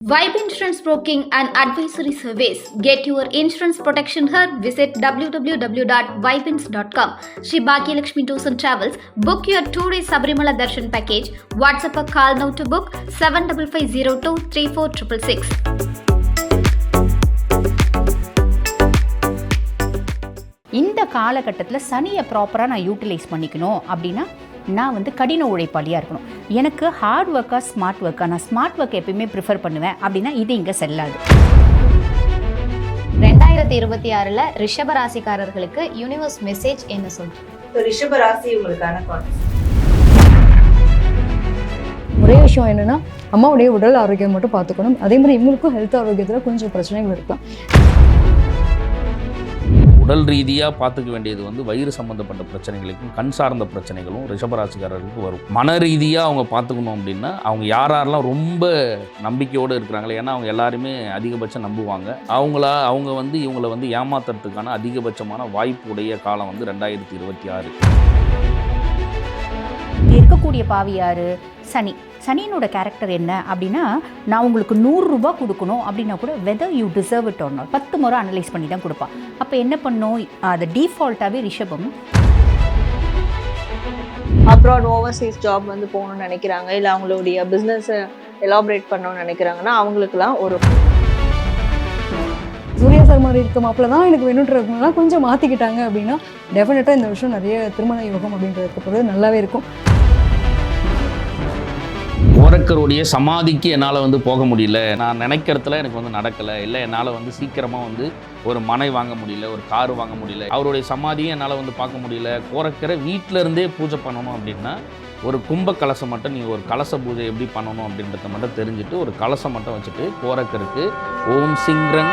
Vibe Insurance Broking and Advisory Service. Get your insurance protection here. Visit www.vibins.com. Shri Bhagya Lakshmi Tours and Travels. Book your two-day Sabrimala Darshan package. WhatsApp or call now to book 75502 34666. இந்த காலகட்டத்தில் சனியை ப்ராப்பராக நான் utilise பண்ணிக்கணும் அப்படின்னா நான் வந்து கடின உழைப்பாளியாக இருக்கணும். எனக்கு ஹார்ட் ஒர்க்காக ஸ்மார்ட் ஒர்க்காக நான் ஸ்மார்ட் ஒர்க் எப்பயுமே ப்ரிஃபர் பண்ணுவேன். அப்படின்னா இது இங்கே செல்லாது. ரெண்டாயிரத்தி இருபத்தி ஆறுல ரிஷப ராசிக்காரர்களுக்கு யூனிவர்ஸ் மெசேஜ் என்ன சொல்றீங்க ஸோ ரிஷப ராசி உங்களுக்கான ஒரே விஷயம் என்னன்னா அம்மாவுடைய உடல் ஆரோக்கியம் மட்டும் பார்த்துக்கணும். அதே மாதிரி இவங்களுக்கும் ஹெல்த் ஆரோக்கியத்தில் கொஞ்சம் பிரச்சனைகள் இருக்கலாம். உடல் ரீதியாக பார்த்துக்க வேண்டியது வந்து வயிறு சம்மந்தப்பட்ட பிரச்சனைகளுக்கும் கண் சார்ந்த பிரச்சனைகளும் ரிஷபராசிக்காரர்களுக்கு வரும். மன ரீதியாக அவங்க பார்த்துக்கணும் அப்படின்னா அவங்க யாரெல்லாம் ரொம்ப நம்பிக்கையோடு இருக்கிறாங்களே ஏன்னா அவங்க எல்லாருமே அதிகபட்சம் நம்புவாங்க. அவங்களா அவங்க வந்து இவங்களை வந்து ஏமாத்துறதுக்கான அதிகபட்சமான வாய்ப்புடைய காலம் வந்து ரெண்டாயிரத்தி இருபத்தி ஆறு. இருக்கக்கூடிய பாவியாறு சனி. சனியினோட கேரக்டர் என்ன அப்படின்னா நான் உங்களுக்கு நூறுரூபா கொடுக்கணும் அப்படின்னா கூட whether you deserve it or not. பத்து முறை அனலைஸ் பண்ணி தான் கொடுப்பான். அப்போ என்ன பண்ணும்? அது டீஃபால்ட்டாகவே ரிஷபம். அப்ராட் ஓவர்சீஸ் ஜாப் வந்து போகணும்னு நினைக்கிறாங்க இல்லை அவங்களுடைய பிஸ்னஸை எலாபரேட் பண்ணணும்னு நினைக்கிறாங்கன்னா அவங்களுக்குலாம் ஒரு சூர்யா சார் மாதிரி இருக்க மாப்பிள்ள தான் எனக்கு வேணுன்றவங்கலாம் கொஞ்சம் மாற்றிக்கிட்டாங்க அப்படின்னா டெஃபினட்டாக இந்த வருஷம் நிறைய திருமண யோகம் அப்படின்றது இருக்க போகிறது நல்லாவே இருக்கும். கோரக்கருடைய சமாதிக்கு என்னால் வந்து போக முடியல. நான் நினைக்கிறதுல எனக்கு வந்து நடக்கலை. இல்லை என்னால் வந்து சீக்கிரமாக வந்து ஒரு மனை வாங்க முடியல ஒரு கார் வாங்க முடியல. அவருடைய சமாதியும் என்னால் வந்து பார்க்க முடியல. கோரக்கிற வீட்டிலருந்தே பூஜை பண்ணணும் அப்படின்னா ஒரு கும்ப கலசம் மட்டும் நீங்கள் ஒரு கலச பூஜை எப்படி பண்ணணும் அப்படின்றத மட்டும் தெரிஞ்சுட்டு ஒரு கலசம் மட்டும் வச்சுட்டு கோரக்கருக்கு ஓம் சிங்ரன்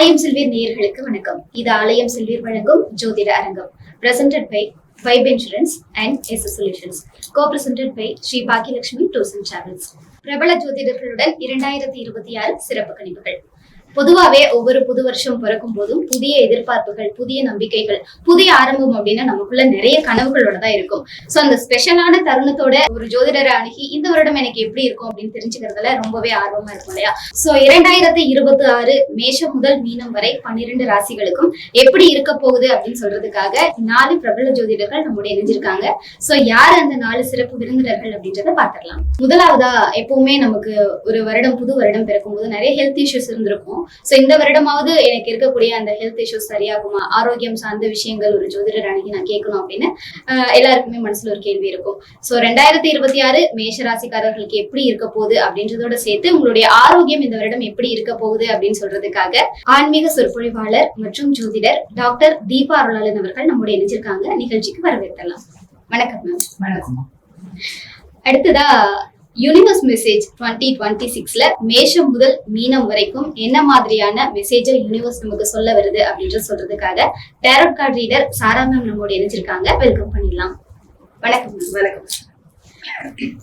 ஆலயம் செல்வீர் நேயர்களுக்கு வணக்கம். இது ஆலயம் செல்வீர் வழங்கும் ஜோதிட அரங்கம். Presented by Vibe insurance and S solutions co presented by Sri Bhagyalakshmi tours and travels பிரபல ஜோதிடர்களுடன் இரண்டாயிரத்தி இருபத்தி ஆறு சிறப்பு கணிப்புகள். பொதுவாவே ஒவ்வொரு புது வருஷம் பிறக்கும் போதும் புதிய எதிர்பார்ப்புகள் புதிய நம்பிக்கைகள் புதிய ஆரம்பம் அப்படின்னு நமக்குள்ள நிறைய கனவுகளோட தான் இருக்கும். சோ அந்த ஸ்பெஷலான தருணத்தோட ஒரு ஜோதிடரை அணுகி இந்த வருடம் எனக்கு எப்படி இருக்கும் அப்படின்னு தெரிஞ்சுக்கிறதுல ரொம்பவே ஆர்வமா இருக்கும் இல்லையா? சோ இரண்டாயிரத்தி இருபத்தி ஆறு மேஷம் முதல் மீனம் வரை பன்னிரண்டு ராசிகளுக்கும் எப்படி இருக்க போகுது அப்படின்னு சொல்றதுக்காக நாலு பிரபல ஜோதிடர்கள் நம்முடைய இணைஞ்சிருக்காங்க. சோ யார் அந்த நாலு சிறப்பு விருந்தினர்கள் அப்படின்றத பாத்திரலாம் முதலாவதா எப்பவுமே நமக்கு ஒரு வருடம் புது வருடம் பிறக்கும் போது நிறைய ஹெல்த் இஷ்யூஸ் இருந்திருக்கும். சோ இந்த வருடமாவது எனக்கு இருக்கக்கூடிய அந்த ஹெல்த் இஷ்யூஸ் சரியாகுமா? ஆரோக்கியம் சார்ந்த விஷயங்கள் ஒரு ஜோதிடர் அணுகி நான் கேட்கணும் அப்படின்னு எல்லாருக்குமே மனசுல ஒரு கேள்வி இருக்கும். சோ ரெண்டாயிரத்தி இருபத்தி ஆறு மேஷ ராசிக்காரர்களுக்கு எப்படி இருக்க போகுது அப்படின்றதோட சேர்த்து உங்களுடைய ஆரோக்கியம் இந்த வருடம் எப்படி இருக்க போகுது அப்படின்னு சொல்றதுக்காக ஆன்மீக சொற்பொழிவாளர் மற்றும் ஜோதிடர் டாக்டர் தீபா அருளாளன் அவர்கள் நம்முடைய இணைஞ்சிருக்காங்க. நிகழ்ச்சிக்கு வரவேற்கலாம். வணக்கம் மேம். வணக்கம் அடுத்ததா யூனிவர்ஸ் மெசேஜ் டுவெண்ட்டி டுவெண்ட்டி சிக்ஸ்ல மேஷம் முதல் மீனம் வரைக்கும் என்ன மாதிரியான மெசேஜை யூனிவர்ஸ் நமக்கு சொல்ல வருது அப்படின்ற சொல்றதுக்காக tarot card reader Sarah ma'am நம்மோட இணைஞ்சிருக்காங்க. வெல்கம் பண்ணிடலாம். வணக்கம். வணக்கம்.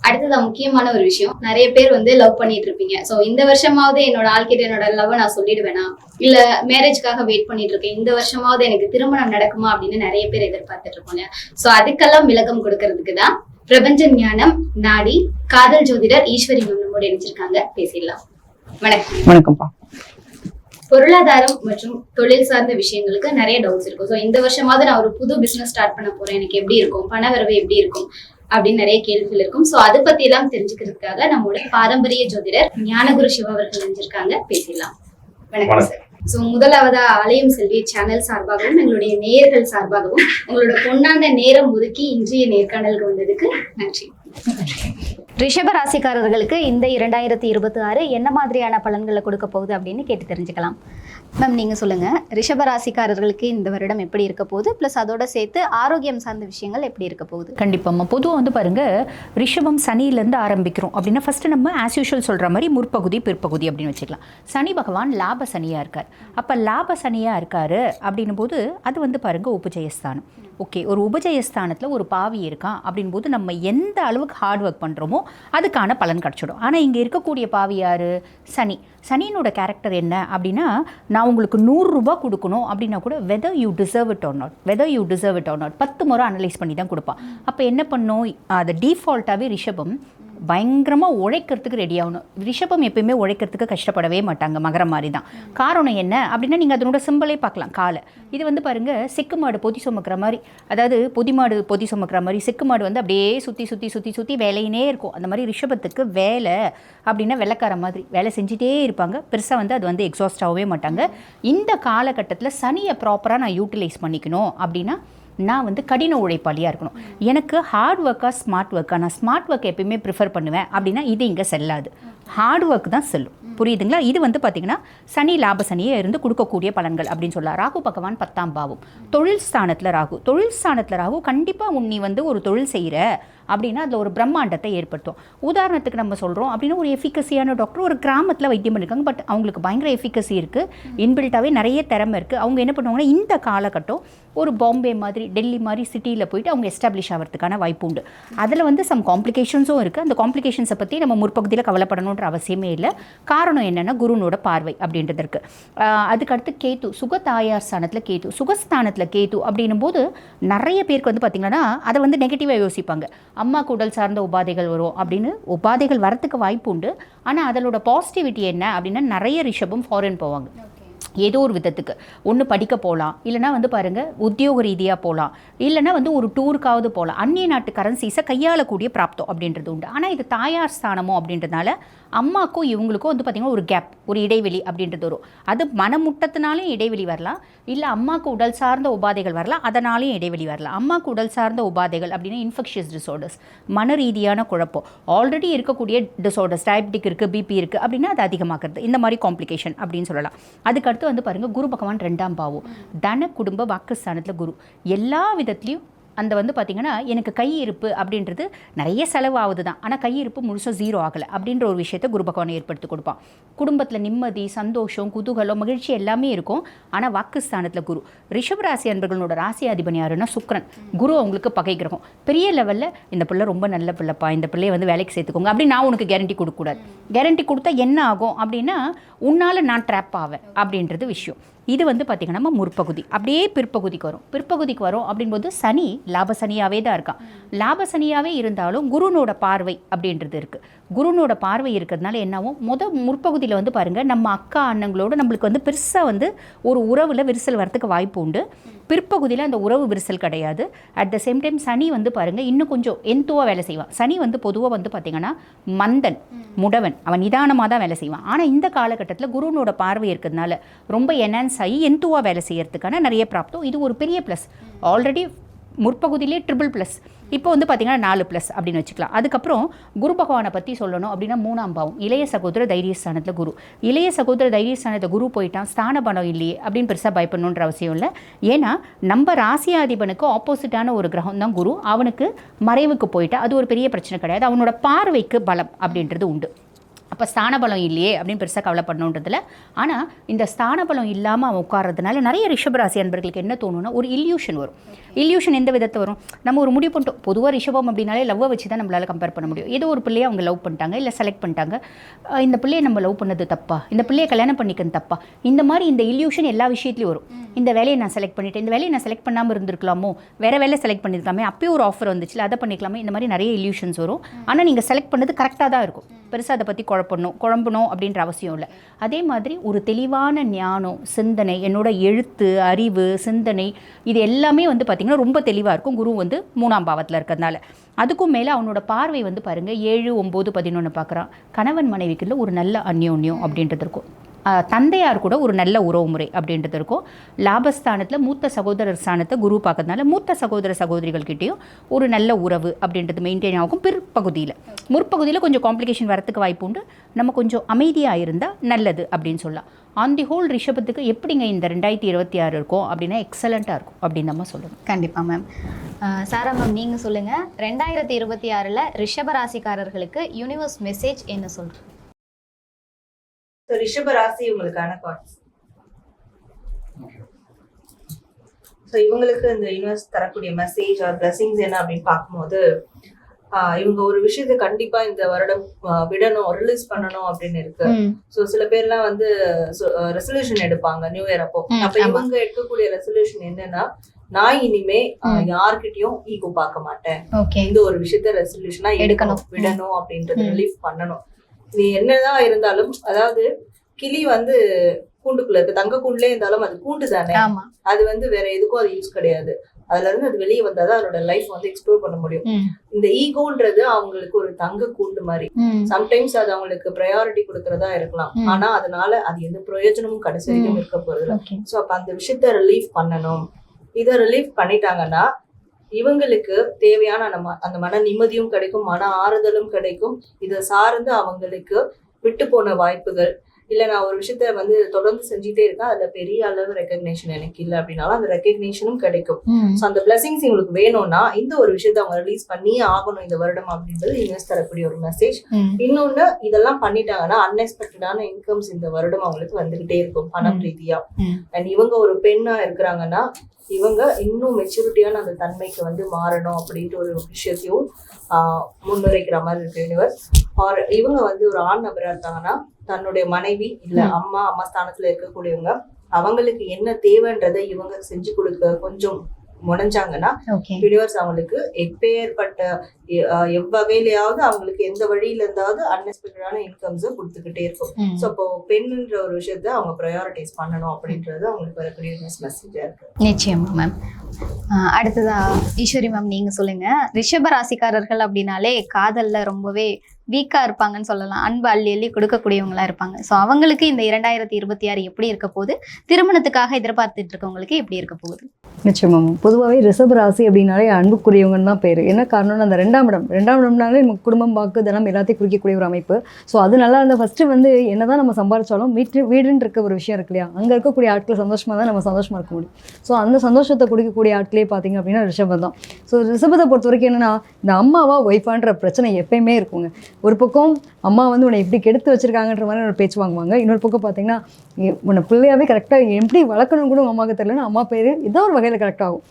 அடுத்ததா முக்கியமான ஒரு விஷயம். நிறைய பேர் வந்து லவ் பண்ணிட்டு இருப்பீங்க. சோ இந்த வருஷமாவது என்னோட ஆள்கிட்ட என்னோட லவ் நான் சொல்லிடுவேனா இல்ல மேரேஜ்க்காக வெயிட் பண்ணிட்டு இருக்கேன். இந்த வருஷமாவது எனக்கு திருமணம் நடக்குமா அப்படின்னு நிறைய பேர் எதிர்பார்த்துட்டு இருப்போம் சோ அதுக்கெல்லாம் விளக்கம் கொடுக்கறதுக்கு தான் பிரபஞ்ச ஞானம் நாடி காதல் ஜோதிடர் ஈஸ்வரி மேம் நம்மோட பேசிடலாம். வணக்கம். வணக்கம்ப்பா. பொருளாதாரம் மற்றும் தொழில் சார்ந்த விஷயங்களுக்கு நிறைய டவுட்ஸ் இருக்கும். ஸோ இந்த வருஷமாவது நான் ஒரு புது பிசினஸ் ஸ்டார்ட் பண்ண போறேன். எனக்கு எப்படி இருக்கும்? பண வரவு எப்படி இருக்கும்? அப்படின்னு நிறைய கேள்விகள் இருக்கும். ஸோ அதை பத்தி எல்லாம் தெரிஞ்சுக்கிறதுக்காக நம்மளோட பாரம்பரிய ஜோதிடர் ஞானகுரு சிவா அவர்கள் இணைஞ்சிருக்காங்க. பேசிடலாம். வணக்கம் சார் ஸோ முதலாவதா ஆலயம் செல்வி சேனல் சார்பாகவும் எங்களுடைய நேயர்கள் சார்பாகவும் உங்களோட பொன்னாந்த நேரம் ஒதுக்கி இன்றைய நேர்காணலுக்கு வந்ததுக்கு நன்றி. ரிஷப ராசிக்காரர்களுக்கு இந்த இரண்டாயிரத்தி இருபத்தி ஆறு என்ன மாதிரியான பலன்களை கொடுக்க போகுது அப்படின்னு கேட்டு தெரிஞ்சுக்கலாம். மேம் நீங்க சொல்லுங்க. ரிஷப ராசிக்காரர்களுக்கு இந்த வருடம் எப்படி இருக்க போகுது? ப்ளஸ் அதோட சேர்த்து ஆரோக்கியம் சார்ந்த விஷயங்கள் எப்படி இருக்க போகுது? கண்டிப்பாம்மா பொதுவாக வந்து பாருங்க ரிஷபம் சனியிலேருந்து ஆரம்பிக்கிறோம் அப்படின்னா ஃபர்ஸ்ட் நம்ம ஆஸ் யூஷுவல் சொல்கிற மாதிரி முற்பகுதி பிற்பகுதி அப்படின்னு வச்சுக்கலாம். சனி பகவான் லாப சனியாக இருக்கார். அப்போ லாப சனியாக இருக்காரு அப்படின்னும் போது அது வந்து பாருங்க உபஜயஸ்தானம். ஓகே ஒரு உபஜயஸ்தானத்தில் ஒரு பாவி இருக்கான் அப்படின்போது நம்ம எந்த அளவுக்கு ஹார்ட் ஒர்க் பண்ணுறோமோ அதுக்கான பலன் கிடச்சிடும். ஆனால் இங்கே இருக்கக்கூடிய பாவி யார்? சனி. சனியினோட கேரக்டர் என்ன அப்படின்னா நான் உங்களுக்கு நூறுரூபா கொடுக்கணும் அப்படின்னா கூட whether you deserve it or not whether you deserve it or not பத்து முறை அனலைஸ் பண்ணி தான் கொடுப்பான். அப்போ என்ன பண்ணும்? அதை டீஃபால்ட்டாகவே ரிஷபம் பயங்கரமாக உழைக்கிறதுக்கு ரெடி ஆகணும். ரிஷபம் எப்பயுமே உழைக்கிறதுக்கு கஷ்டப்படவே மாட்டாங்க. மகரம் மாதிரி தான் காரணம் என்ன? அப்படின்னா நீங்கள் அதனோட சிம்பிளே பார்க்கலாம். காலை. இது வந்து பாருங்க செக்கு மாடு பொதி சுமக்கிற மாதிரி. அதாவது பொதி மாடு பொதி சுமக்கிற மாதிரி செக்கு மாடு வந்து அப்படியே சுற்றி சுற்றி சுற்றி சுற்றி வேலையினே இருக்கும். அந்த மாதிரி ரிஷபத்துக்கு வேலை அப்படின்னா வெள்ளைக்கார மாதிரி. வேலை செஞ்சுட்டே இருப்பாங்க. பெருசாக வந்து அது வந்து எக்ஸாஸ்ட் ஆகவே மாட்டாங்க. இந்த காலகட்டத்தில் சனியை ப்ராப்பராக நான் யூட்டிலைஸ் பண்ணிக்கணும் அப்படின்னா நான் வந்து கடின உழைப்பாளியாக இருக்கணும். எனக்கு ஹார்ட் ஒர்க்காக ஸ்மார்ட் ஒர்க்காக நான் ஸ்மார்ட் ஒர்க் எப்பயுமே ப்ரிஃபர் பண்ணுவேன். அப்படின்னா இது இங்கே செல்லாது. ஹார்ட் ஒர்க் தான் செல்லும். புரியுதுங்களா? இது வந்து பார்த்திங்கன்னா சனி லாப சனியே இருந்து கொடுக்கக்கூடிய பலன்கள் அப்படின்னு சொல்லலாம் ராகு பகவான் பத்தாம் பாவம். தொழில் ஸ்தானத்தில் ராகு. தொழில் ஸ்தானத்தில் ராகு கண்டிப்பாக நீ வந்து ஒரு தொழில் செய்கிற அப்படின்னா அதில் ஒரு பிரம்மாண்டத்தை ஏற்படுத்தும். உதாரணத்துக்கு நம்ம சொல்கிறோம் அப்படின்னா ஒரு எஃபிகசியான டாக்டர் ஒரு கிராமத்தில் வைத்தியம் பண்ணிருக்காங்க. பட் அவங்களுக்கு பயங்கர எஃபிகசி இருக்குது இன்பில்ட்டாகவே நிறைய திறமை இருக்குது அவங்க என்ன பண்ணுவாங்கன்னா இந்த காலகட்டம் ஒரு பாம்பே மாதிரி டெல்லி மாதிரி சிட்டியில் போயிட்டு அவங்க எஸ்டாப்ளிஷ் ஆகிறதுக்கான வாய்ப்பு உண்டு. அதில் வந்து சம் காம்ப்ளிகேஷன்ஸும் இருக்குது அந்த காம்ப்ளிகேஷன்ஸை பற்றி நம்ம முற்பகுதியில் கவலைப்படணுன்ற அவசியமே இல்லை. காரணம் என்னென்னா குருனோட பார்வை அப்படின்றது இருக்குது அதுக்கடுத்து கேத்து சுகதாயார் ஸ்தானத்தில் கேத்து சுகஸ்தானத்தில் கேத்து அப்படின்னும் போது நிறைய பேருக்கு வந்து பார்த்திங்கன்னா அதை வந்து நெகட்டிவாக யோசிப்பாங்க. அம்மாக்கு உடல் சார்ந்த உபாதைகள் வரும் அப்படின்னு உபாதைகள் வரத்துக்கு வாய்ப்பு உண்டு. ஆனால் அதனோட பாசிட்டிவிட்டி என்ன அப்படின்னா நிறைய ரிஷபம் ஃபாரின் போவாங்க. ஏதோ ஒரு விதத்துக்கு. ஒன்று படிக்க போகலாம் இல்லைனா வந்து பாருங்கள் உத்தியோக ரீதியாக போகலாம் இல்லைனா வந்து ஒரு டூருக்காவது போகலாம் அந்நிய நாட்டு கரன்சிஸை கையாளக்கூடிய பிராப்தம் அப்படின்றது உண்டு. ஆனால் இது தாயார் ஸ்தானமோ அப்படின்றதுனால அம்மாக்கும் இவங்களுக்கும் வந்து பார்த்திங்கன்னா ஒரு கேப் ஒரு இடைவெளி அப்படின்றது வரும். அது மனமுட்டத்தினாலையும் இடைவெளி வரலாம். இல்லை அம்மாவுக்கு உடல் சார்ந்த உபாதைகள் வரலாம். அதனாலேயும் இடைவெளி வரலாம். அம்மாவுக்கு உடல் சார்ந்த உபாதைகள் அப்படின்னா இன்ஃபெக்ஷியஸ் டிசார்டர்ஸ் மன ரீதியான குழப்பம். ஆல்ரெடி இருக்கக்கூடிய டிசார்டர்ஸ் டயபெட்டிக் இருக்குது பிபி இருக்குது அப்படின்னா அது அதிகமாக்குறது. இந்த மாதிரி காம்ப்ளிகேஷன் அப்படின்னு சொல்லலாம். அதுக்கடுத்து வந்து பாருங்கள் குரு பகவான் ரெண்டாம் பாவம். தன குடும்ப வாக்குஸ்தானத்தில் குரு. எல்லா விதத்துலேயும் அந்த வந்து பார்த்திங்கன்னா எனக்கு கை இருப்பு அப்படின்றது நிறைய செலவு ஆகுது தான். ஆனால் கை இருப்பு முழுசாக ஜீரோ ஆகலை அப்படின்ற ஒரு விஷயத்தை குரு பகவான் ஏற்படுத்தி கொடுப்பான். குடும்பத்தில் நிம்மதி சந்தோஷம் குதூகலம் மகிழ்ச்சி எல்லாமே இருக்கும். ஆனால் வாக்குஸ்தானத்தில் குரு. ரிஷப ராசி அன்பர்களோட ராசி அதிபன் யாருன்னா சுக்ரன் குரு அவங்களுக்கு பகை கிரகம். பெரிய லெவலில் இந்த பிள்ளை ரொம்ப நல்ல பிள்ளைப்பா இந்த பிள்ளையை வந்து வேலைக்கு சேர்த்துக்கோங்க அப்படி நான் உனக்கு கேரண்டி கொடுக்கக்கூடாது கேரண்டி கொடுத்தா என்ன ஆகும் அப்படின்னா உன்னால் நான் ட்ராப் ஆவேன் அப்படின்றது விஷயம். இது வந்து பார்த்திங்கன்னா நம்ம முற்பகுதி. அப்படியே பிற்பகுதிக்கு வரும். பிற்பகுதிக்கு வரும் அப்படின்போது சனி லாப சனியாகவே தான் இருக்கான். லாப சனியாகவே இருந்தாலும் குருனோட பார்வை அப்படின்றது இருக்குது குருனோட பார்வை இருக்கிறதுனால என்னாகும் முத முற்பகுதியில் வந்து பாருங்கள் நம்ம அக்கா அண்ணங்களோட நம்மளுக்கு வந்து பெருசாக வந்து ஒரு உறவில் விரிசல் வரத்துக்கு வாய்ப்பு உண்டு. பிற்பகுதியில் அந்த உறவு விரிசல் கிடையாது. அட் த சேம் டைம் சனி வந்து பாருங்கள் இன்னும் கொஞ்சம் எந்தோவாக வேலை செய்வான். சனி வந்து பொதுவாக வந்து பார்த்திங்கன்னா மந்தன் முடவன். அவன் நிதானமாக தான் வேலை செய்வான். ஆனால் இந்த காலகட்டத்தில் குருனோட பார்வை இருக்கிறதுனால ரொம்ப என்ஹான்ஸ் ஆகி எந்தோவாக வேலை செய்கிறதுக்கான நிறைய பிராப்தம். இது ஒரு பெரிய ப்ளஸ் ஆல்ரெடி முற்பகுதியிலே ட்ரிபிள் ப்ளஸ் இப்போ வந்து பார்த்திங்கன்னா நாலு ப்ளஸ் அப்படின்னு வச்சுக்கலாம். அதுக்கப்புறம் குரு பகவானை பற்றி சொல்லணும் அப்படின்னா மூணாம் பாவம். இளைய சகோதர தைரியஸ்தானத்தில் குரு. இளைய சகோதர தைரியஸ்தானத்தை குரு போயிட்டான் ஸ்தான பணம் இல்லையே அப்படின்னு பெருசாக பயப்படணுன்ற அவசியம் இல்லை. ஏன்னா நம்ம ராசியாதிபனுக்கு ஆப்போசிட்டான ஒரு கிரகம் தான் குரு. அவனுக்கு மறைவுக்கு போயிட்டா அது ஒரு பெரிய பிரச்சனை கிடையாது. அவனோட பார்வைக்கு பலம் அப்படின்றது உண்டு. அப்போ ஸ்தான பலம் இல்லையே அப்படின்னு பெருசாக கவலைப்படணுன்றதுல. ஆனால் இந்த ஸ்தான பலம் இல்லாமல் அவன் உட்கார்றதுனால நிறைய ரிஷபராசி அன்பர்களுக்கு என்ன தோணும்னா ஒரு இல்யூஷன் வரும். இல்யூஷன் எந்த விதத்தை வரும்? நம்ம ஒரு முடிவு பண்ணிட்டோம். பொதுவாக ரிஷபம் அப்படின்னாலே லவ்வை வச்சு தான் நம்மளால் கம்பேர் பண்ண முடியும். ஏதோ ஒரு பிள்ளையை அவங்க லவ் பண்ணிட்டாங்க இல்லை செலக்ட் பண்ணிட்டாங்க. இந்த பிள்ளையை நம்ம லவ் பண்ணது தப்பா? இந்த பிள்ளையை கல்யாணம் பண்ணிக்கிறது தப்பா? இந்த மாதிரி இந்த இல்யூஷன் எல்லா விஷயத்துலையும் வரும். இந்த வேலையை நான் செலக்ட் பண்ணிட்டேன் இந்த வேலையை நான் செலக்ட் பண்ணாமல் இருந்திருக்கலாமோ? வேற வேலை செலக்ட் பண்ணியிருக்கலாமே? அப்பயே ஒரு ஆஃபர் வந்துச்சுல அதை பண்ணிக்கலாமே? இந்த மாதிரி நிறைய இல்யூஷன்ஸ் வரும். ஆனால் நீங்கள் செலக்ட் பண்ணது கரெக்டாக தான் இருக்கும். பெருசாக அதை பற்றி குழப்பணும் குழம்பணும் அப்படின்ற அவசியம் இல்லை. அதே மாதிரி ஒரு தெளிவான ஞானம் சிந்தனை என்னோட எழுத்து அறிவு சிந்தனை இது எல்லாமே வந்து பார்த்திங்கன்னா ரொம்ப தெளிவாக இருக்கும். குரு வந்து மூணாம் பாவத்தில் இருக்கிறதுனால. அதுக்கும் மேலே அவனோட பார்வை வந்து பாருங்கள் ஏழு ஒம்பது பதினொன்று பார்க்குறான் கணவன் மனைவிக்குள்ள ஒரு நல்ல அந்யோன்யம் அப்படின்றது இருக்கும். தந்தையார் கூட ஒரு நல்ல உறவு முறை அப்படின்றது இருக்கும். லாபஸ்தானத்தில் மூத்த சகோதரர் ஸ்தானத்தை குரு பார்க்கறதுனால மூத்த சகோதர சகோதரிகள்கிட்டையும் ஒரு நல்ல உறவு அப்படின்றது மெயின்டைன் ஆகும் பிற்பகுதியில். முற்பகுதியில் கொஞ்சம் காம்ப்ளிகேஷன் வரத்துக்கு வாய்ப்பு உண்டு. நம்ம கொஞ்சம் அமைதியாக இருந்தால் நல்லது அப்படின்னு சொல்லலாம். ஆன் தி ஹோல் ரிஷபத்துக்கு எப்படிங்க இந்த ரெண்டாயிரத்தி இருபத்தி ஆறு இருக்கும் அப்படின்னா எக்ஸலண்ட்டாக இருக்கும் அப்படின்னு நம்ம சொல்லணும். கண்டிப்பாக மேம் சாரா மேம் நீங்கள் சொல்லுங்கள் ரெண்டாயிரத்தி இருபத்தி ஆறில் ரிஷபராசிக்காரர்களுக்கு யூனிவர்ஸ் மெசேஜ் என்ன சொல்கிறேன் ஸோ ரிஷப ராசி உங்களுக்கான கார்ட்ஸ் ஸோ இவங்களுக்கு இந்த யூனிவர்ஸ் தரக்கூடிய மெசேஜ் ஆர் பிளஸிங்ஸ் என்ன அப்படின்னு பார்க்கும்போது ஆஹ் இவங்க ஒரு விஷயத்த கண்டிப்பா இந்த வருடம் விடணும் ரிலீஸ் பண்ணணும் அப்படின்னு இருக்கு சோ சில பேர்லாம் வந்து ரெசல்யூஷன் எடுப்பாங்க நியூ இயர் அப்போ அப்ப. இவங்க எடுக்கக்கூடிய ரெசல்யூஷன் என்னன்னா நான் இனிமே. யார்கிட்டயும் ஈகோ பார்க்க மாட்டேன் இந்த ஒரு விஷயத்த ரெசல்யூஷனா எடுக்கணும். விடணும் அப்படின்றது. ரிலீஃப் பண்ணணும் இது என்னதான் இருந்தாலும் அதாவது கிளி வந்து கூண்டுக்குள்ள இருக்கு. தங்க கூண்டுலே இருந்தாலும் அது கூண்டு தானே அது வந்து வேற எதுக்கும் அது யூஸ் கிடையாது. அதுல இருந்து அது வெளியே வந்தாதான் அதோட லைஃப் வந்து எக்ஸ்ப்ளோர் பண்ண முடியும். இந்த ஈகோன்றது அவங்களுக்கு ஒரு தங்க கூண்டு மாதிரி. சம்டைம்ஸ் அது அவங்களுக்கு ப்ரையாரிட்டி கொடுக்கறதா இருக்கலாம். ஆனா அதனால அது எந்த பிரயோஜனமும் கடைசி வரைக்கும் இருக்க போறது ஸோ அப்ப அந்த விஷயத்த ரிலீஃப் பண்ணணும். இதை ரிலீஃப் பண்ணிட்டாங்கன்னா இவங்களுக்கு தேவையான அந்த ம- அந்த மன நிம்மதியும் கிடைக்கும் மன ஆறுதலும் கிடைக்கும். இதை சார்ந்து அவங்களுக்கு விட்டு போன வாய்ப்புகள் இல்ல நான் ஒரு விஷயத்த வந்து தொடர்ந்து செஞ்சுட்டே இருக்கேன். அதுல பெரிய அளவு ரெக்கக்னேஷன் எனக்கு இல்லை அப்படின்னாலும் அந்த ரெக்கக்னேஷனும் கிடைக்கும். ஸோ அந்த பிளஸிங்ஸ் இவங்களுக்கு வேணும்னா இந்த ஒரு விஷயத்த அவங்க ரிலீஸ் பண்ணியே ஆகணும் இந்த வருடம் அப்படின்றது யூனிவர்ஸ் தரக்கூடிய ஒரு மெசேஜ் ம், இன்னொன்னு இதெல்லாம் பண்ணிட்டாங்கன்னா அன்எக்ஸ்பெக்டடான இன்கம்ஸ் இந்த வருடம் அவங்களுக்கு வந்துகிட்டே இருக்கும் பணம். ரீதியா. அண்ட் இவங்க ஒரு பெண்ணா இருக்கிறாங்கன்னா இவங்க இன்னும் மெச்சூரிட்டியான அந்த தன்மைக்கு வந்து மாறணும் அப்படின்ற ஒரு விஷயத்தையும் ஆஹ், முன்னுரைக்கிற மாதிரி இருக்கு யூனிவர்ஸ் ஆர் இவங்க வந்து ஒரு ஆண் நபரா இருக்காங்கன்னா தன்னுடைய மனைவி இல்ல. அம்மா அம்மா ஸ்தானத்துல இருக்கக்கூடியவங்க அவங்களுக்கு என்ன தேவைன்றதை இவங்க செஞ்சு கொடுக்க கொஞ்சம் முனைஞ்சாங்கன்னா யூனிவர்ஸ் அவங்களுக்கு எப்பேற்பட்ட எவ்வகையிலயாவது அவங்களுக்கு எந்த வழியில இருந்தாவது அன்எக்ஸ்பெக்டடான இன்கம்ஸை கொடுத்துக்கிட்டே இருக்கும். ஸோ அப்போ பெண்ணுன்ற ஒரு விஷயத்த அவங்க ப்ரையாரிட்டைஸ் பண்ணணும் அப்படின்றது அவங்களுக்கு வரக்கூடிய மெசேஜா இருக்கு. நிச்சயமா மேம் அடுத்ததா ஈஸ்வரி மேம் நீங்க சொல்லுங்க. ரிஷப ராசிக்காரர்கள் அப்படின்னாலே காதல்ல ரொம்பவே வீக்காக இருப்பாங்கன்னு சொல்லலாம். அன்பு அள்ளி அள்ளி கொடுக்கக்கூடியவங்களா இருப்பாங்க. ஸோ அவங்களுக்கு இந்த இரண்டாயிரத்தி இருபத்தி ஆறு எப்படி இருக்க போகுது? திருமணத்துக்காக எதிர்பார்த்துட்டு இருக்கவங்களுக்கு எப்படி இருக்க போகுது? நிச்சயமாம் பொதுவாகவே ரிஷப ராசி அப்படின்னாலே அன்புக்குரியவங்கன்னு தான் பேர். என்ன காரணம்னா அந்த ரெண்டாம் இடம். ரெண்டாம் இடம்னாலே நமக்கு குடும்பம் வாக்கு தனம் எல்லாத்தையும் குறிக்கக்கூடிய ஒரு அமைப்பு. ஸோ அது நல்லா இருந்தால் ஃபஸ்ட்டு வந்து என்னதான் நம்ம சம்பாரிச்சாலும் வீட்டு வீடுன்னு இருக்க ஒரு விஷயம் இருக்கு இல்லையா? அங்கே இருக்கக்கூடிய ஆட்கள் சந்தோஷமாக தான் நம்ம சந்தோஷமாக இருக்க முடியும். ஸோ அந்த சந்தோஷத்தை கொடுக்கக்கூடிய ஆட்களே பார்த்தீங்க அப்படின்னா ரிஷபம் தான். ஸோ ரிஷபத்தை பொறுத்த வரைக்கும் என்னென்னா இந்த அம்மாவா ஒய்ஃபான்ற பிரச்சனை எப்பயுமே இருக்குங்க. ஒரு பக்கம் அம்மா வந்து உன்னை எப்படி கெடுத்து வச்சிருக்காங்கன்ற மாதிரி ஒரு பேச்சு வாங்குவாங்க. இன்னொரு பக்கம் பார்த்தீங்கன்னா உன்னை பிள்ளையாவே கரெக்டாக எப்படி வளர்க்கணும் கூட அம்மாவுக்கு தெரியலன்னா அம்மா பேர் ஏதோ ஒரு வகையில் கரெக்டாகும்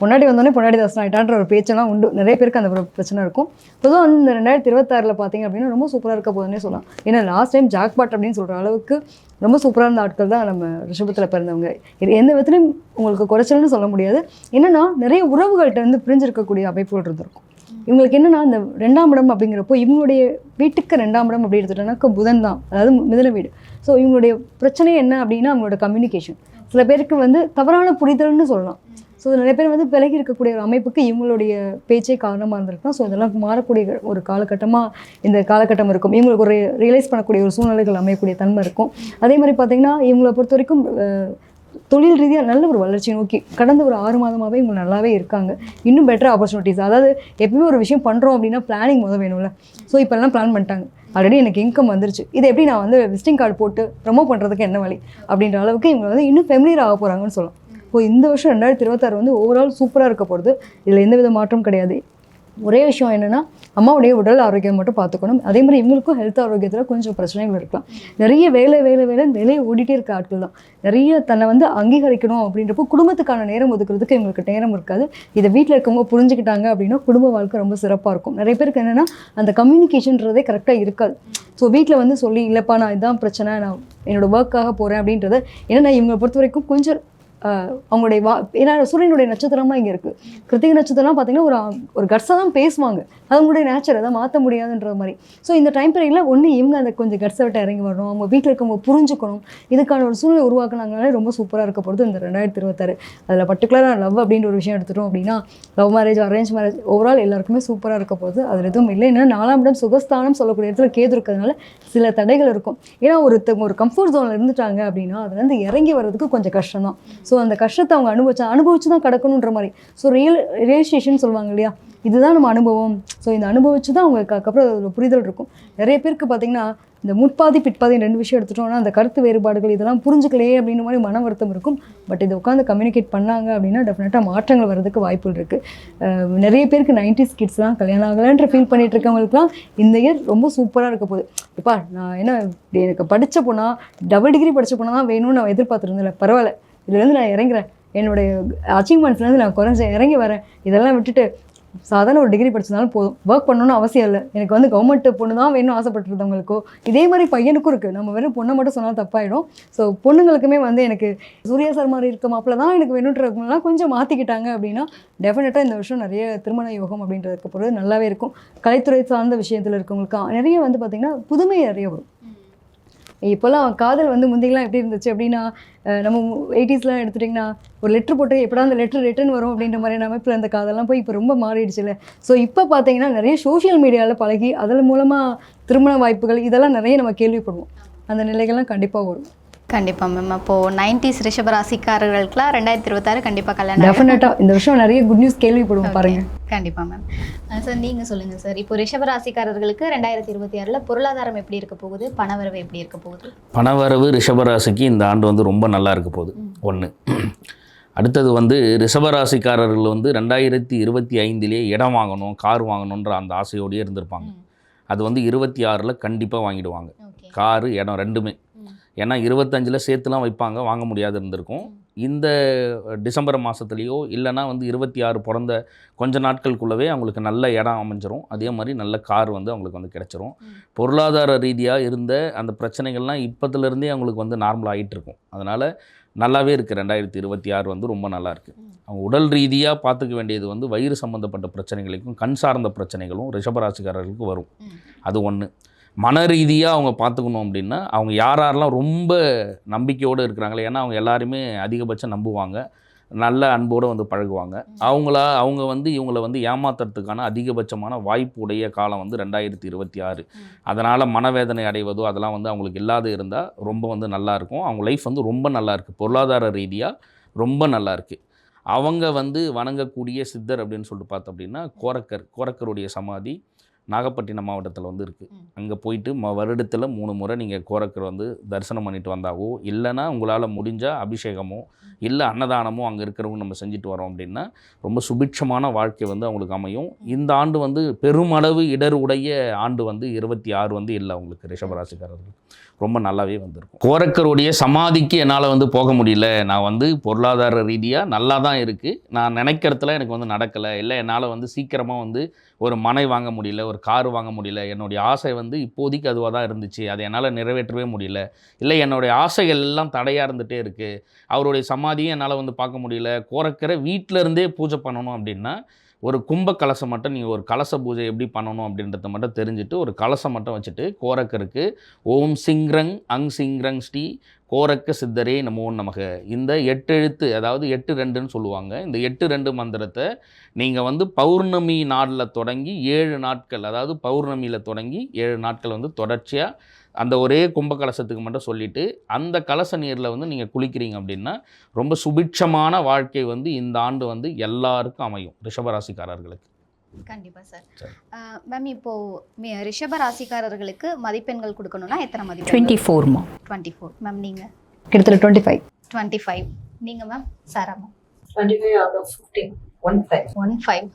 பொன்னாடி வந்தோடனே பொன்னாடி தாசன் ஆகிட்டான்ற ஒரு பேச்செல்லாம் உண்டு. நிறைய பேருக்கு அந்த ஒரு பிரச்சனை இருக்கும். பொதுவாக வந்து இந்த ரெண்டாயிரத்தி இருபத்தாறில் பார்த்தீங்க அப்படின்னா ரொம்ப சூப்பராக இருக்க போதுன்னே சொல்லலாம். ஏன்னா லாஸ்ட் டைம் ஜாக்பாட் அப்படின்னு சொல்கிற அளவுக்கு ரொம்ப சூப்பராக இருந்த ஆட்கள் தான் நம்ம ரிஷபத்தில் பிறந்தவங்க. இது எந்த விதத்துலையும் உங்களுக்கு குறைச்சல்னு சொல்ல முடியாது. என்னென்னா நிறைய உறவுகள்கிட்ட இருந்து பிரிஞ்சிருக்கக்கூடிய அமைப்புகள் இருந்திருக்கும். இவங்களுக்கு என்னென்னா இந்த ரெண்டாம் இடம் அப்படிங்கிறப்போ இவங்களுடைய வீட்டுக்கு ரெண்டாம் இடம் அப்படி எடுத்துட்டோம்னாக்கா புதன் தான். அதாவது மிதன வீடு. ஸோ இவங்களுடைய பிரச்சனை என்ன அப்படின்னா அவங்களோட கம்யூனிகேஷன் சில பேருக்கு வந்து தவறான புரிதல்னு சொல்லலாம். ஸோ நிறைய பேர் வந்து விலகி இருக்கக்கூடிய ஒரு அமைப்புக்கு இவங்களுடைய பேச்சே காரணமாக இருந்திருக்கலாம் ஸோ இதெல்லாம் மாறக்கூடிய ஒரு காலகட்டமாக இந்த காலகட்டம் இருக்கும். இவங்களுக்கு ஒரு ரியலைஸ் பண்ணக்கூடிய ஒரு சூழ்நிலைகள் அமையக்கூடிய தன்மை இருக்கும். அதே மாதிரி பார்த்தீங்கன்னா இவங்களை பொறுத்த வரைக்கும் தொழில் ரீதியாக நல்ல ஒரு வளர்ச்சி நோக்கி கடந்த ஒரு ஆறு மாதமாகவே இவங்க நல்லாவே இருக்காங்க. இன்னும் பெட்டர் ஆப்பர்ச்சுனிட்டிஸ் அதாவது எப்பவுமே ஒரு விஷயம் பண்ணுறோம் அப்படின்னா பிளானிங் முதல் வேணும்ல. ஸோ இப்போல்லாம் பிளான் பண்ணிட்டாங்க. ஆல்ரெடி எனக்கு இன்கம் வந்துருச்சு. இதை எப்படி நான் வந்து விசிட்டிங் கார்டு போட்டு ப்ரமோட் பண்ணுறதுக்கு என்ன வழி? அப்படின்ற அளவுக்கு இவங்க வந்து இன்னும் ஃபெமிலியர் ஆக போகிறாங்கன்னு சொல்லலாம். இப்போ இந்த வருஷம் ரெண்டாயிரத்தி இருபத்தாறு வந்து ஓவரால் சூப்பராக இருக்க போகிறது இதில் எந்த வித மாற்றம் கிடையாது. ஒரே விஷயம் என்னென்னா அம்மாவுடைய உடல் ஆரோக்கியம் மட்டும் பார்த்துக்கணும். அதே மாதிரி இவங்களுக்கும் ஹெல்த் ஆரோக்கியத்தில் கொஞ்சம் பிரச்சனைகள் இருக்கலாம். நிறைய வேலை வேலை வேலைன்னு வேலையை ஓடிட்டே இருக்க ஆட்கள் தான். நிறைய தன்னை வந்து அங்கீகரிக்கணும் அப்படின்றப்போ குடும்பத்துக்கான நேரம் ஒதுக்குறதுக்கு இவங்களுக்கு நேரம் இருக்காது. இதை வீட்டில் இருக்கவங்க புரிஞ்சுக்கிட்டாங்க அப்படின்னா குடும்ப வாழ்க்கை ரொம்ப சிறப்பாக இருக்கும். நிறைய பேருக்கு என்னென்னா அந்த கம்யூனிகேஷன்றதே கரெக்டாக இருக்காது. ஸோ வீட்டில் வந்து சொல்லி இல்லைப்பா நான் இதான் பிரச்சனை நான் என்னோடய ஒர்க்காக போகிறேன் அப்படின்றத ஏன்னா இவங்களை பொறுத்த வரைக்கும் கொஞ்சம் அவங்களுடைய வா ஏன்னா சூரியனுடைய நட்சத்திரமாக இங்கே இருக்குது கிருத்திகை நட்சத்திரம்லாம் பார்த்தீங்கன்னா ஒரு ஒரு கட்ஸாக தான் பேசுவாங்க. அது அவங்களுடைய நேச்சர் அதை மாற்ற முடியாதுன்ற மாதிரி. ஸோ இந்த டைம் பீரியடில் ஒன்று இவங்க அந்த கொஞ்சம் கட்ஸை விட்டு இறங்கி வரணும். அவங்க வீட்டில் இருக்கவங்க புரிஞ்சுக்கணும். இதுக்கான ஒரு சூழ்நிலை உருவாக்குனாங்கனாலே ரொம்ப சூப்பராக இருக்க போகிறது இந்த ரெண்டாயிரத்தி இருபத்தாறு. அதில் பர்டிகுலராக லவ் அப்படின்ற ஒரு விஷயம் எடுத்துட்டோம் அப்படின்னா love marriage arrange marriage overall எல்லாருக்குமே சூப்பராக இருக்க போகுது அதில் எதுவும் இல்லை. ஏன்னா நாலாம் இடம் சுகஸ்தானம் சொல்லக்கூடிய இடத்துல கேது இருக்கிறதுனால சில தடைகள் இருக்கும். ஏன்னா ஒருத்தவங்க ஒரு கம்ஃபர்ட் ஜோனில் இருந்துட்டாங்க அப்படின்னா அதுலேருந்து இறங்கி வர்றதுக்கு கொஞ்சம் கஷ்டம் தான் ஸோ ஸோ அந்த கஷ்டத்தை அவங்க அனுபவிச்சா அனுபவிச்சு தான் கிடக்கணுன்ற மாதிரி. ஸோ ரியல் ரியலைசேஷன் சொல்லுவாங்க இல்லையா? இதுதான் நம்ம அனுபவம். ஸோ இந்த அனுபவிச்சு தான் அவங்களுக்கு அதுக்கப்புறம் ஒரு புரிதல் இருக்கும். நிறைய பேருக்கு பார்த்தீங்கன்னா இந்த முற்பாதி பிற்பாதி ரெண்டு விஷயம் எடுத்துட்டோம்னா அந்த கருத்து வேறுபாடுகள் இதெல்லாம் புரிஞ்சுக்கலையே அப்படின்ற மாதிரி மன வருத்தம் இருக்கும். பட் இதை உட்காந்து கம்யூனிகேட் பண்ணாங்க அப்படின்னா டெஃபினட்டாக மாற்றங்கள் வர்றதுக்கு வாய்ப்புகள் இருக்குது நிறைய பேருக்கு நைன்டிஸ் கிட்ஸ்லாம் கல்யாணம் ஆகலைன்ற ஃபீல் பண்ணிட்டு இருக்கவங்களுக்குலாம் இந்த இயர் ரொம்ப சூப்பராக இருக்க போகுது. இப்பா நான் என்ன எனக்கு படித்த பொண்ணா டபுள் டிகிரி படித்த பொண்ணா தான் வேணும்னு நான் எதிர்பார்த்துருந்தேன் பரவாயில்ல. இதுலேருந்து நான் இறங்குறேன். என்னுடைய அச்சீவ்மெண்ட்ஸ்லேருந்து நான் குறைஞ்ச இறங்கி வரேன். இதெல்லாம் விட்டுட்டு சாதாரண ஒரு டிகிரி படிச்சதாலும் போதும். ஒர்க் பண்ணணும்னு அவசியம் இல்லை. எனக்கு வந்து கவர்மெண்ட் பொண்ணு தான் வேணும் ஆசைப்பட்டுருந்தவங்களுக்கோ இதே மாதிரி பையனுக்கும் இருக்குது நம்ம வெறும் பொண்ணை மட்டும் சொன்னால் தப்பாயிடும். ஸோ பொண்ணுங்களுக்குமே வந்து எனக்கு சூர்யா சார் மாதிரி இருக்க மாப்பிள்ள தான் எனக்கு வேணுன்றவங்களாம் கொஞ்சம் மாற்றிக்கிட்டாங்க அப்படின்னா டெஃபினட்டாக இந்த வருஷம் நிறைய திருமண யோகம் அப்படின்றதுக்கு பொறுத்து நல்லாவே இருக்கும். கலைத்துறை சார்ந்த விஷயத்தில் இருக்கவங்களுக்கு நிறைய வந்து பார்த்திங்கன்னா புதுமை நிறைய வரும். இப்போல்லாம் காதல் வந்து முந்தையெல்லாம் எப்படி இருந்துச்சு அப்படின்னா நம்ம எயிட்டிஸ்லாம் எடுத்துட்டிங்கன்னா ஒரு லெட்ரு போட்டு எப்படா அந்த லெட்ரு ரிட்டன் வரும் அப்படின்ற மாதிரி அமைப்பில் அந்த காதெல்லாம் போய் இப்போ ரொம்ப மாறிடுச்சுல ஸோ இப்போ பார்த்தீங்கன்னா நிறைய சோஷியல் மீடியாவில் பழகி அதன் மூலமாக திருமண வாய்ப்புகள் இதெல்லாம் நிறைய நம்ம கேள்விப்படுவோம். அந்த நிலைகள்லாம் கண்டிப்பாக வரும். கண்டிப்பாக மேம் அப்போது நைன்டிஸ் ரிஷபராசிக்காரர்களுக்குலாம் ரெண்டாயிரத்தி இருபத்தாறு கண்டிப்பாக கல்யாணம். டெஃபினட்டாக இந்த வருஷம் நிறைய குட் நியூஸ் கேள்விப்படுவோம் பாருங்க. கண்டிப்பா மேம் சார் நீங்க சொல்லுங்க சார் இப்போ ரிஷபராசிக்காரர்களுக்கு ரெண்டாயிரத்தி இருபத்தி ஆறுல பொருளாதாரம் எப்படி இருக்க போகுது? பணவரவு எப்படி இருக்க போகுது? பணவரவு ரிஷபராசிக்கு இந்த ஆண்டு வந்து ரொம்ப நல்லா இருக்க போகுது. ஒன்று அடுத்தது வந்து ரிஷபராசிக்காரர்கள் வந்து ரெண்டாயிரத்தி இருபத்தி ஐந்திலே இடம் வாங்கணும் கார் வாங்கணுன்ற அந்த ஆசையோடயே இருந்திருப்பாங்க. அது வந்து இருபத்தி ஆறில் கண்டிப்பாக வாங்கிடுவாங்க. காரு இடம் ரெண்டுமே. ஏன்னா இருபத்தஞ்சில் சேர்த்துலாம் வைப்பாங்க வாங்க முடியாது இருந்திருக்கும். இந்த டிசம்பர் மாதத்துலேயோ இல்லைன்னா வந்து இருபத்தி ஆறு பிறந்த கொஞ்ச நாட்களுக்குள்ளவே அவங்களுக்கு நல்ல இடம் அமைஞ்சிரும். அதே மாதிரி நல்ல கார் வந்து அவங்களுக்கு வந்து கிடச்சிரும். பொருளாதார ரீதியாக இருந்த அந்த பிரச்சனைகள்லாம் இப்போத்துலேருந்தே அவங்களுக்கு வந்து நார்மல் ஆகிட்டு இருக்கும் அதனால் நல்லாவே இருக்குது ரெண்டாயிரத்தி இருபத்தி ஆறு வந்து ரொம்ப நல்லா இருக்குது. அவங்க உடல் ரீதியாக பார்த்துக்க வேண்டியது வந்து வயிறு சம்மந்தப்பட்ட பிரச்சனைகளுக்கும் கண் சார்ந்த பிரச்சனைகளும் ரிஷபராசிக்காரர்களுக்கு வரும். அது ஒன்று மன ரீதியாக அவங்க பார்த்துக்கணும் அப்படின்னா அவங்க யார் யாரெல்லாம் ரொம்ப நம்பிக்கையோடு இருக்கிறாங்களே ஏன்னா அவங்க எல்லாருமே அதிகபட்சம் நம்புவாங்க. நல்ல அன்போடு வந்து பழகுவாங்க. அவங்களா அவங்க வந்து இவங்கள வந்து ஏமாத்துறதுக்கான அதிகபட்சமான வாய்ப்பு உடைய காலம் வந்து ரெண்டாயிரத்தி இருபத்தி ஆறு. அதனால் மனவேதனை அடைவதோ அதெல்லாம் வந்து அவங்களுக்கு இல்லாத இருந்தால் ரொம்ப வந்து நல்லா இருக்கும். அவங்க லைஃப் வந்து ரொம்ப நல்லா இருக்குது பொருளாதார ரீதியாக ரொம்ப நல்லா இருக்குது அவங்க வந்து வணங்கக்கூடிய சித்தர் அப்படின்னு சொல்லிட்டு பார்த்தோம் அப்படின்னா கோரக்கர். கோரக்கருடைய சமாதி நாகப்பட்டினம் மாவட்டத்தில் வந்து இருக்குது. அங்கே போயிட்டு ம வருடத்தில் மூணு முறை நீங்கள் கோரக்கர் வந்து தரிசனம் பண்ணிட்டு வந்தாவோ இல்லைன்னா உங்களால் முடிஞ்சால் அபிஷேகமோ இல்லை அன்னதானமோ அங்கே இருக்கிறவங்க நம்ம செஞ்சுட்டு வரோம் அப்படின்னா ரொம்ப சுபிட்சமான வாழ்க்கை வந்து அவங்களுக்கு அமையும். இந்த ஆண்டு வந்து பெருமளவு இடர் உடைய ஆண்டு வந்து இருபத்தி ஆறு வந்து இல்லை அவங்களுக்கு ரிஷபராசிக்காரர்கள் ரொம்ப நல்லாவே வந்திருக்கும். கோரக்கருடைய சமாதிக்கு என்னால் வந்து போக முடியல. நான் வந்து பொருளாதார ரீதியாக நல்லா தான் இருக்குது நான் நினைக்கிறதுல எனக்கு வந்து நடக்கலை. இல்லை என்னால் வந்து சீக்கிரமாக வந்து ஒரு மனை வாங்க முடியல ஒரு கார் வாங்க முடியல. என்னுடைய ஆசை வந்து இப்போதைக்கு அதுவாக தான் இருந்துச்சு. அதை என்னால் நிறைவேற்றவே முடியல. இல்லை என்னுடைய ஆசைகள் எல்லாம் தடையாக இருந்துகிட்டே இருக்குது அவருடைய சமாதியும் என்னால் வந்து பார்க்க முடியல. கோரக்கரை வீட்டிலருந்தே பூஜை பண்ணணும் அப்படின்னா ஒரு கும்ப கலசம் மட்டும் நீங்கள் ஒரு கலச பூஜை எப்படி பண்ணணும் அப்படின்றத மட்டும் தெரிஞ்சுட்டு ஒரு கலசம் மட்டும் வச்சுட்டு கோரக்கருக்கு ஓம் சிங்ரங் அங் சிங்ரங் ஸ்ரீ கோரக்க சித்தரே நமோ நமக. இந்த எட்டு எழுத்து அதாவது எட்டு ரெண்டுன்னு சொல்லுவாங்க. இந்த எட்டு ரெண்டு மந்திரத்தை நீங்கள் வந்து பௌர்ணமி நாளில் தொடங்கி ஏழு நாட்கள் அதாவது பௌர்ணமியில் தொடங்கி ஏழு நாட்கள் வந்து தொடர்ச்சியாக அந்த ஒரே கும்ப கலசத்துக்கு மட்டும் சொல்லிவிட்டு அந்த கலச நீரில் வந்து நீங்கள் குளிக்கிறீங்க அப்படின்னா ரொம்ப சுபிட்சமான வாழ்க்கை வந்து இந்த ஆண்டு வந்து எல்லாருக்கும் அமையும் ரிஷபராசிக்காரர்களுக்கு. கண்டிப்பா சார். சரி. மேம் இப்போ மி- ரிஷப ராசிக்காரர்களுக்கு மதிப்பெண்கள் கொடுக்கணும்னா எத்தனை மதிப்பெண் டுவெண்ட்டி ஃபோர்மா டுவெண்ட்டி ஃபோர் மேம் நீங்க? கிட்டத்தட்ட டுவெண்ட்டி ஃபைவ் டுவெண்ட்டி ஃபைவ் நீங்க மேம் சாரா ma'am twenty five one five one five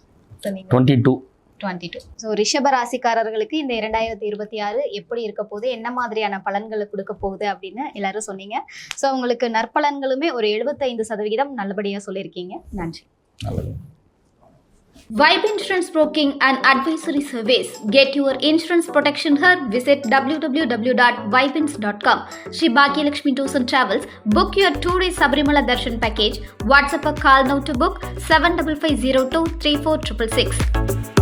twenty two twenty two so ரிஷப ராசிக்காரர்களுக்கு இந்த இரண்டாயிரத்தி இருபத்தி ஆறு எப்படி இருக்க போகுது என்ன மாதிரியான பலன்களை கொடுக்க போகுது அப்படின்னு எல்லாரும் சொன்னீங்க ஸோ உங்களுக்கு நற்பலன்களுமே ஒரு எழுபத்தைந்து சதவிகிதம் நல்லபடியாக சொல்லியிருக்கீங்க நன்றி நல்லது Vibe Insurance Broking and Advisory Service. Get your insurance protection here. Visit www.vibins.com. Shri Bhagya Lakshmi Tours and Travels. Book your two-day Sabrimala Darshan package. WhatsApp or call now to book 7550 3466.